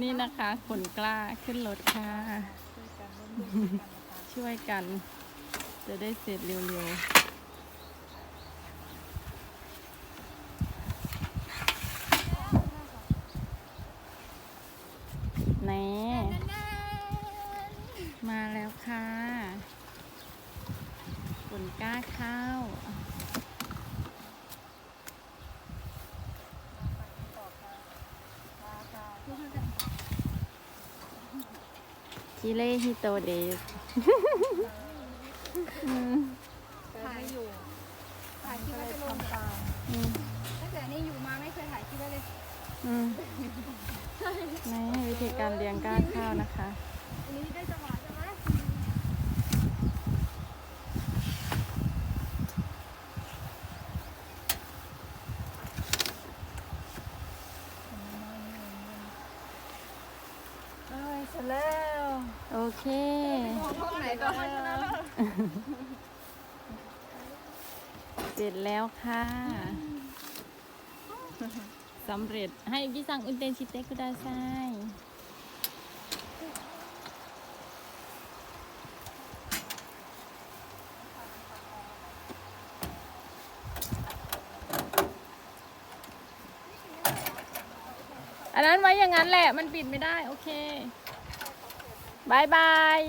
นี่นะคะขนกล้าขึ้นรถค่ะ ช่วยกัน จะได้เสร็จเร็วๆไหนมาแล้วค่ะขนกล้าข้าว คิเลฮิโตเดสถ่ายอยู่ ถ่ายคลิปไว้ไปลงตามตั้งแต่นี่อยู่มาไม่เคยถ่ายคลิปเลยอืมนี่วิธีการเลี้ยงก้านข้าวนะคะอันนี้ได้จังหวะใช่ไหมเอ้ยเสร็จแล้ว โอเคพวกไหนก็เสร็จแล้วค่ะสำเร็จให้พี่สั่งอุนเตนชิเตก็ได้ใช่อันนั้นไว้อย่างนั้นแหละ มันปิดไม่ได้ โอเค บายบาย